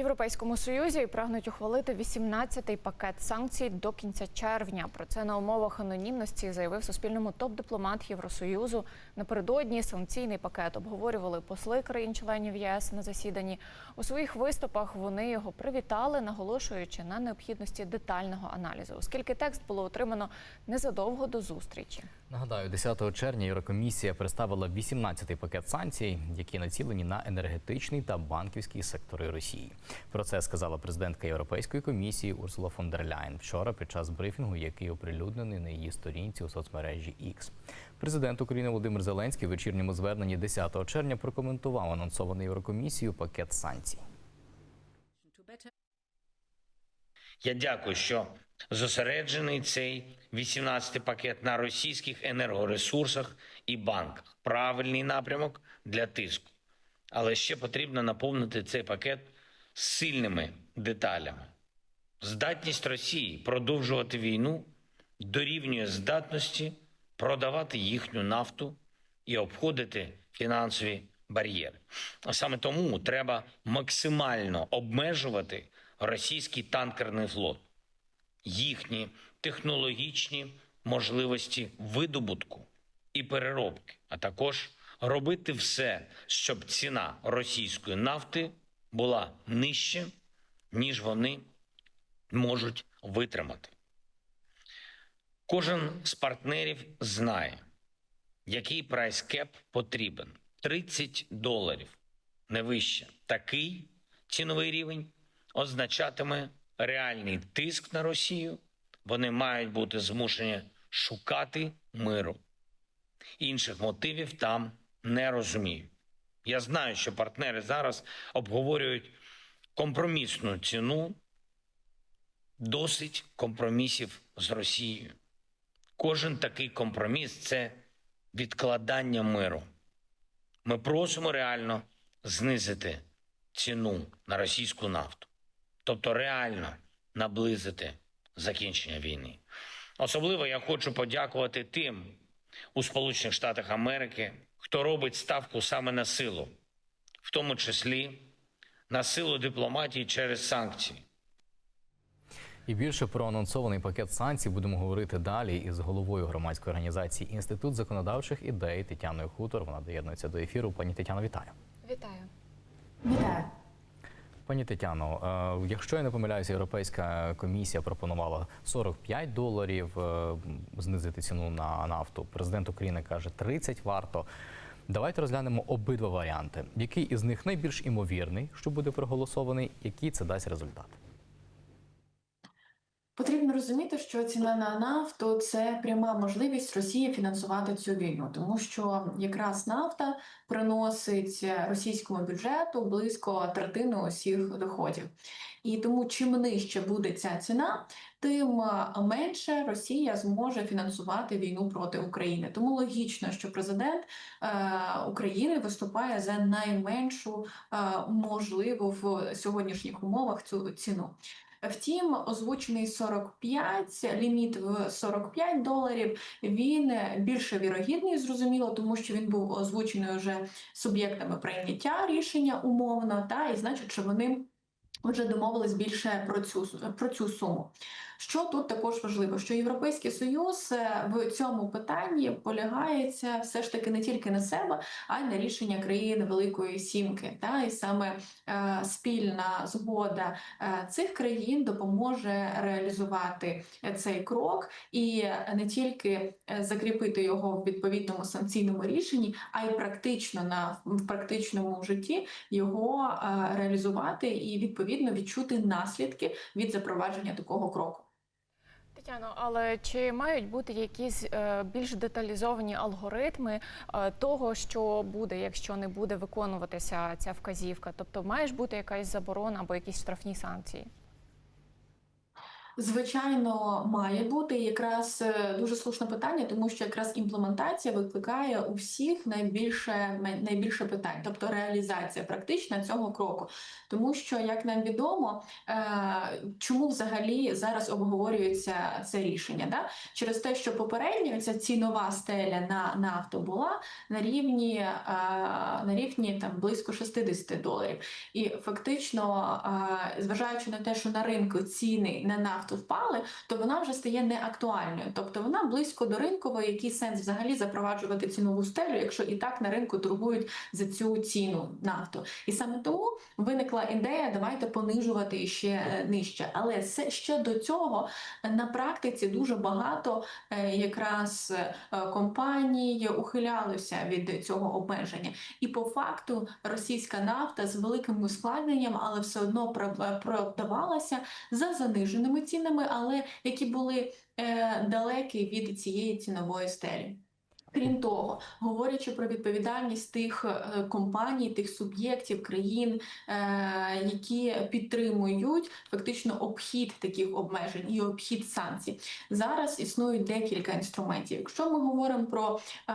Європейському союзі прагнуть ухвалити 18-й пакет санкцій до кінця червня. Про це на умовах анонімності заявив Суспільному топ-дипломат Євросоюзу. Напередодні санкційний пакет обговорювали посли країн-членів ЄС на засіданні. У своїх виступах вони його привітали, наголошуючи на необхідності детального аналізу, оскільки текст було отримано незадовго до зустрічі. Нагадаю, 10 червня Єврокомісія представила 18-й пакет санкцій, які націлені на енергетичний та банківський сектори Росії. Про це сказала президентка Європейської комісії Урсула фон дер Ляйн вчора під час брифінгу, який оприлюднений на її сторінці у соцмережі X. Президент України Володимир Зеленський в вечірньому зверненні 10 червня прокоментував анонсований Єврокомісією пакет санкцій. Я дякую, що зосереджений цей 18-й пакет на російських енергоресурсах і банках. Правильний напрямок для тиску. Але ще потрібно наповнити цей пакет сильними деталями. Здатність Росії продовжувати війну дорівнює здатності продавати їхню нафту і обходити фінансові бар'єри. А саме тому треба максимально обмежувати російський танкерний флот, їхні технологічні можливості видобутку і переробки, а також робити все, щоб ціна російської нафти була нижче, ніж вони можуть витримати. Кожен з партнерів знає, який прайскеп потрібен 30 доларів не вище. Такий ціновий рівень означатиме реальний тиск на Росію. Вони мають бути змушені шукати миру. Інших мотивів там не розумію. Я знаю, що партнери зараз обговорюють компромісну ціну, досить компромісів з Росією. Кожен такий компроміс це відкладання миру. Ми просимо реально знизити ціну на російську нафту, тобто реально наблизити закінчення війни. Особливо я хочу подякувати тим у Сполучених Штатах Америки, хто робить ставку саме на силу, в тому числі на силу дипломатії через санкції. І більше про анонсований пакет санкцій будемо говорити далі із головою громадської організації Інститут законодавчих ідей Тетяною Хутор. Вона доєднується до ефіру. Пані Тетяно, вітаю. Вітаю. Вітаю. Пані Тетяно, е, якщо я не помиляюся, Європейська комісія пропонувала 45 доларів е, знизити ціну на нафту. Президент України каже, 30 варто. Давайте розглянемо обидва варіанти. Який із них найбільш імовірний, що буде проголосований, який це дасть результат? Потрібно розуміти, що ціна на нафту це пряма можливість Росії фінансувати цю війну, тому що якраз нафта приносить російському бюджету близько третини усіх доходів. І тому чим нижче буде ця ціна, тим менше Росія зможе фінансувати війну проти України. Тому логічно, що президент е, України виступає за найменшу е, можливу в сьогоднішніх умовах цю ціну. Втім, озвучений 45, ліміт в 45 доларів. Він більше вірогідний, зрозуміло, тому що він був озвучений вже суб'єктами прийняття рішення умовно, та і значить, що вони вже домовились більше про цю про цю суму. Що тут також важливо, що Європейський Союз е, в цьому питанні полягається все ж таки не тільки на себе, а й на рішення країн Великої Сімки. Та і саме е, спільна згода е, цих країн допоможе реалізувати цей крок і не тільки е, закріпити його в відповідному санкційному рішенні, а й практично на в практичному житті його е, реалізувати і відповідно відчути наслідки від запровадження такого кроку. Тетяно, але чи мають бути якісь е, більш деталізовані алгоритми е, того, що буде, якщо не буде виконуватися ця вказівка? Тобто має бути якась заборона або якісь штрафні санкції? Звичайно, має бути якраз е, дуже слушне питання, тому що якраз імплементація викликає у всіх найбільше найбільше питань, тобто реалізація практична цього кроку. Тому що, як нам відомо, е, чому взагалі зараз обговорюється це рішення? Да? Через те, що попередньо ця цінова стеля на нафту була на рівні, е, на рівні там близько 60 доларів. І фактично, зважаючи на те, що на ринку ціни на нафту впали, то вона вже стає неактуальною. Тобто вона близько до ринкової, який сенс взагалі запроваджувати цінову стелю, якщо і так на ринку торгують за цю ціну нафту. І саме тому виникла ідея, давайте понижувати ще е, нижче. Але ще до цього на практиці дуже багато е, якраз е, компаній ухилялося від цього обмеження. І по факту російська нафта з великим ускладненням, але все одно про- продавалася за заниженими цінами, але які були е, далекі від цієї цінової стелі. Крім того, говорячи про відповідальність тих е, компаній, тих суб'єктів, країн, е, які підтримують фактично обхід таких обмежень і обхід санкцій, зараз існують декілька інструментів. Якщо ми говоримо про, е,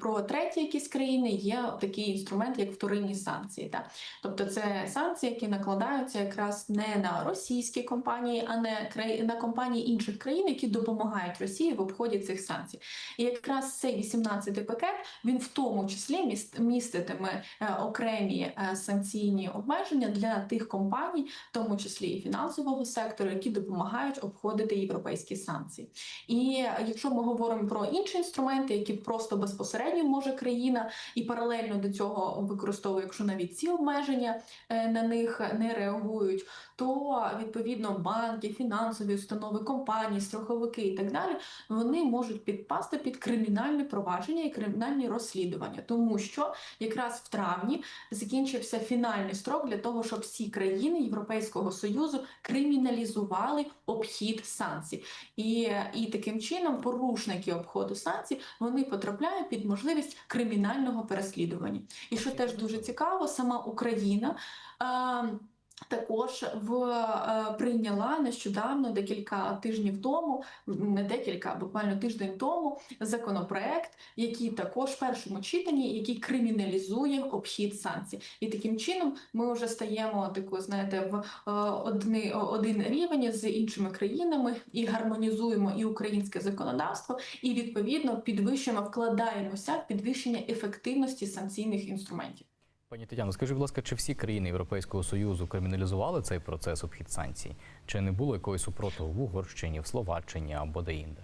про треті якісь країни, є такий інструмент, як вторинні санкції. Так? Тобто це санкції, які накладаються якраз не на російські компанії, а не на компанії інших країн, які допомагають Росії в обході цих санкцій. І якраз цей 18-й пакет він в тому числі міст- міститиме е, окремі е, санкційні обмеження для тих компаній, в тому числі і фінансового сектору, які допомагають обходити європейські санкції. І якщо ми говоримо про інші інструменти, які просто безпосередньо може країна і паралельно до цього використовує, якщо навіть ці обмеження е, на них не реагують, то відповідно банки, фінансові установи, компанії, страховики і так далі, вони можуть підпасти під кримінальне провадження і кримінальні розслідування, тому що якраз в травні закінчився фінальний строк для того, щоб всі країни Європейського союзу криміналізували обхід санкцій, і, і таким чином порушники обходу санкцій вони потрапляють під можливість кримінального переслідування. І що теж дуже цікаво, сама Україна. е, також в е, прийняла нещодавно декілька тижнів тому, не декілька, буквально тиждень тому, законопроект, який також в першому читанні, який криміналізує обхід санкцій. І таким чином ми вже стаємо таку, знаєте, в е, одни, один рівень з іншими країнами і гармонізуємо і українське законодавство, і відповідно підвищуємо, вкладаємося в підвищення ефективності санкційних інструментів. Пані Тетяно, скажіть, будь ласка, чи всі країни Європейського Союзу криміналізували цей процес обхід санкцій? Чи не було якоїсь супротиву в Угорщині, в Словаччині або де-інде?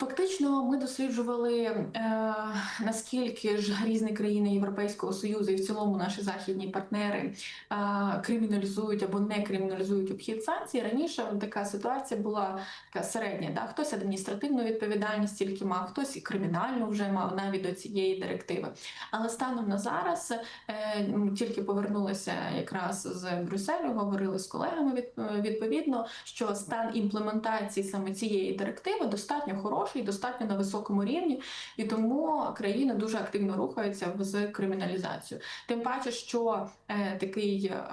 Фактично, ми досліджували е, наскільки ж різні країни Європейського союзу і в цілому наші західні партнери е, криміналізують або не криміналізують обхід санкцій. Раніше така ситуація була така середня. Да? Хтось адміністративну відповідальність тільки мав, хтось і кримінальну вже мав навіть до цієї директиви. Але станом на зараз е, тільки повернулися якраз з Брюсселю, говорили з колегами відповідно, що стан імплементації саме цієї директиви достатньо хороший, достатньо на високому рівні, і тому країна дуже активно рухається з криміналізацією. Тим паче, що е, такий е,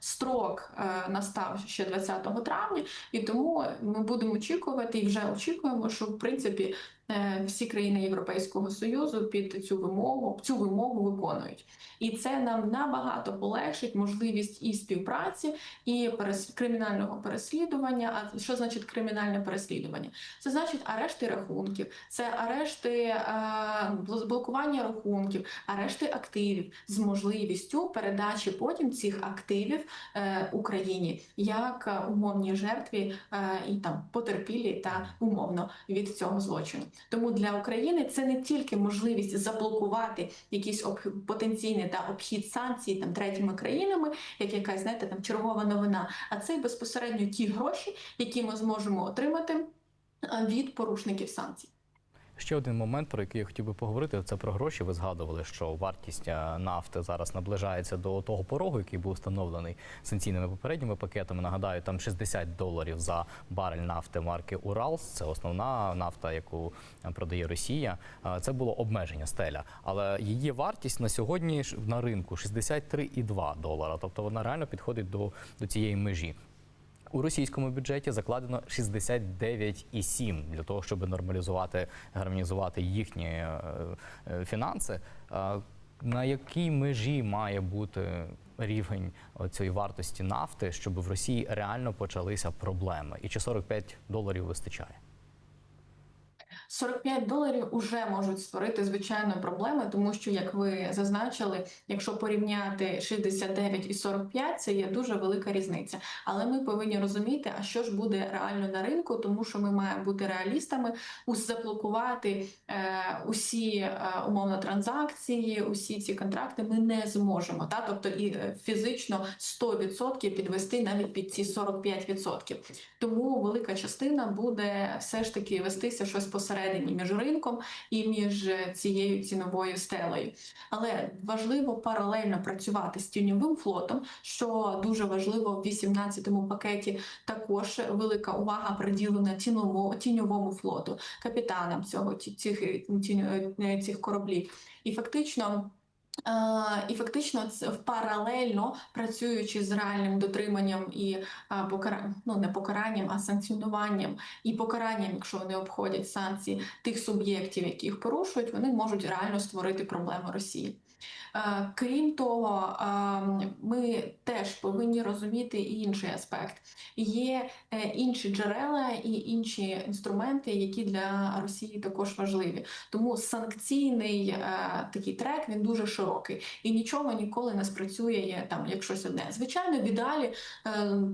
строк е, настав ще 20 травня, і тому ми будемо очікувати і вже очікуємо, що в принципі. Е, Всі країни Європейського союзу під цю вимогу цю вимогу виконують, і це нам набагато полегшить можливість і співпраці, і перес... кримінального переслідування. А що значить кримінальне переслідування? Це значить арешти рахунків, це арешти е, блокування рахунків, арешти активів з можливістю передачі потім цих активів е, Україні як е, умовній жертві е, і там потерпілі та умовно від цього злочину. Тому для України це не тільки можливість заблокувати якісь потенційний та обхід санкцій там третіми країнами, як якась знаєте там чергова новина, а це безпосередньо ті гроші, які ми зможемо отримати від порушників санкцій. Ще один момент, про який я хотів би поговорити, це про гроші. Ви згадували, що вартість е, нафти зараз наближається до того порогу, який був встановлений санкційними попередніми пакетами. Нагадаю, там 60 доларів за барель нафти марки Уралс. Це основна нафта, яку е, продає Росія. Е, Це було обмеження стеля, але її вартість на сьогодні на ринку 63,2 долара. Тобто вона реально підходить до, до цієї межі. У російському бюджеті закладено 69,7 для того, щоб нормалізувати, гармонізувати їхні е, е, фінанси. На якій межі має бути рівень цієї вартості нафти, щоб в Росії реально почалися проблеми? І чи 45 доларів вистачає? 45 доларів уже можуть створити звичайно проблеми, тому що, як ви зазначили, якщо порівняти 69 і 45, це є дуже велика різниця. Але ми повинні розуміти, а що ж буде реально на ринку, тому що ми маємо бути реалістами, заблокувати е, усі е, умовно транзакції, усі ці контракти ми не зможемо. Та тобто і е, фізично 100% підвести навіть під ці 45%. Тому велика частина буде все ж таки вестися щось посередині між ринком і між цією ціновою стелею. Але важливо паралельно працювати з тіньовим флотом, що дуже важливо в 18-му пакеті. Також велика увага приділена тіньовому, тіньовому флоту, капітанам цього цих, е, цих кораблів. І фактично. Е, І фактично це паралельно працюючи з реальним дотриманням і а, ну, не покаранням, а санкціонуванням і покаранням, якщо вони обходять санкції тих суб'єктів, які їх порушують, вони можуть реально створити проблему Росії. Е, Крім того, е, ми теж повинні розуміти і інший аспект. Є е, інші джерела і інші інструменти, які для Росії також важливі. Тому санкційний е, такий трек він дуже широкий і нічого ніколи не спрацює там як щось одне. Звичайно, в ідеалі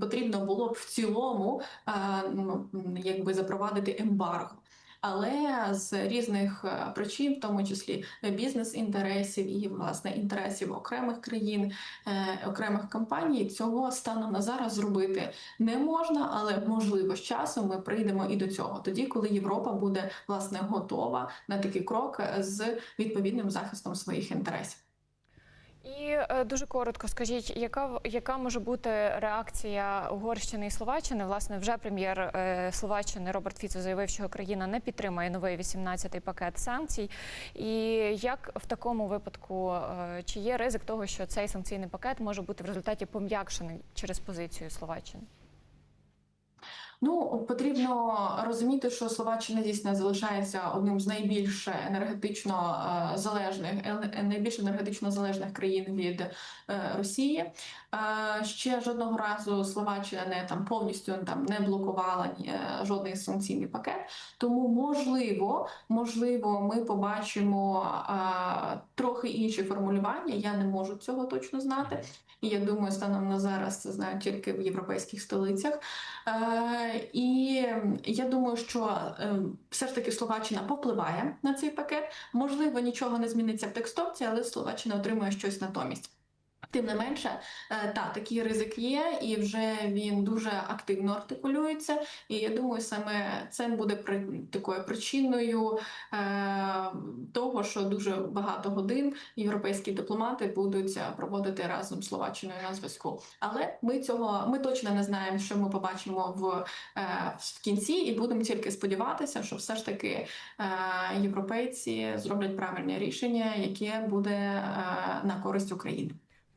потрібно було б в цілому якби запровадити ембарго. Але з різних е, причин, в тому числі бізнес-інтересів і власне інтересів окремих країн, е, окремих компаній, цього станом на зараз зробити не можна, але можливо з часом ми прийдемо і до цього, тоді, коли Європа буде власне готова на такий крок е, з відповідним захистом своїх інтересів. І е, дуже коротко скажіть, яка яка може бути реакція Угорщини і Словаччини? Власне, вже прем'єр е, Словаччини Роберт Фіцо заявив, що країна не підтримає новий 18-й пакет санкцій. І як в такому випадку е, чи є ризик того, що цей санкційний пакет може бути в результаті пом'якшений через позицію Словаччини? Ну потрібно розуміти, що Словаччина дійсно залишається одним з найбільш енергетично е, залежних найбільш енергетично залежних країн від е, Росії. Е, Ще жодного разу Словаччина не там повністю там не блокувала жодний санкційний пакет. Тому можливо, можливо, ми побачимо трохи інші формулювання. Я не можу цього точно знати. І я думаю, станом на зараз це знають тільки в європейських столицях. І я думаю, що е, все ж таки Словаччина попливає на цей пакет. Можливо, нічого не зміниться в текстовці, але Словаччина отримує щось натомість. Тим не менше, е, та такий ризик є, і вже він дуже активно артикулюється. І я думаю, саме це буде при такою причиною е, того, що дуже багато годин європейські дипломати будуть е, проводити разом з Словаччиною на зв'язку. Але ми цього ми точно не знаємо, що ми побачимо в, в кінці, і будемо тільки сподіватися, що все ж таки європейці зроблять правильне рішення, яке буде на користь України.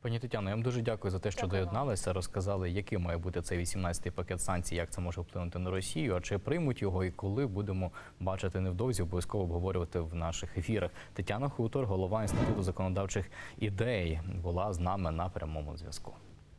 Пані Тетяно, я вам дуже дякую за те, що Дякую доєдналися, розказали, який має бути цей 18-й пакет санкцій, як це може вплинути на Росію, а чи приймуть його і коли будемо бачити невдовзі, обов'язково обговорювати в наших ефірах. Тетяна Хутор, голова інституту законодавчих ідей, була з нами на прямому зв'язку.